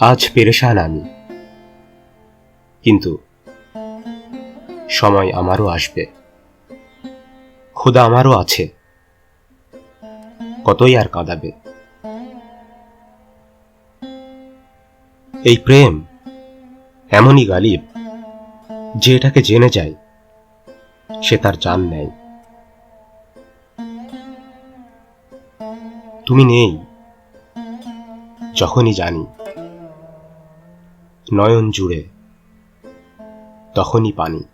আজ পেরেশান আমি। কিন্তু সময় আমারও আসবে। খোদা আমারও আছে। কতই আর কাঁদাবে। এই প্রেম এমনই গালিব যে এটাকে জেনে যায়, সে তার জান নেয়। তুমি নেই, যখনই জানি। নয়ন জুড়ে, তখনই পানি।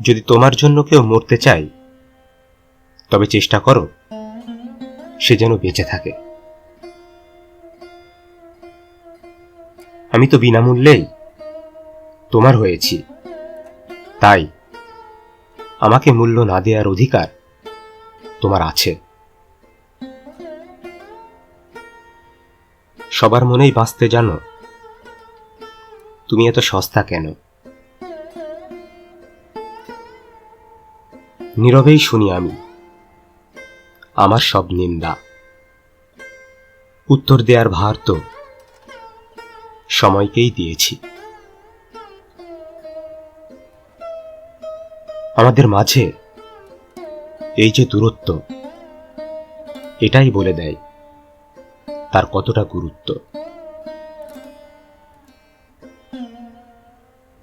যদি তোমার জন্য কেউ মরতে চায়, তবে চেষ্টা করো, সে যেন বেঁচে থাকে। আমি তো বিনামূল্যেই তোমার হয়েছি। তাই, আমাকে মূল্য না দেওয়ার অধিকার তোমার আছে। সবার মনেই বাঁচতে জানো। তুমি এত সস্তা কেন? নীরবেই শুনি আমি, আমার সব নিন্দা। উত্তর দেওয়ার ভার তো সময়কেই দিয়েছি। আমাদের মাঝে এই যে দূরত্ব, এটাই বলে দেয়। তার কতটা গুরুত্ব?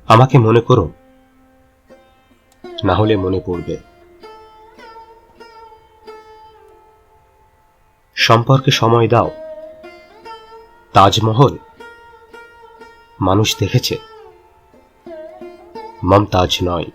আমাকে মনে করো, না হলে মনে পড়বে। সম্পর্কে সময় দাও। তাজমহল মানুষ দেখেছে। মমতাজ নয়।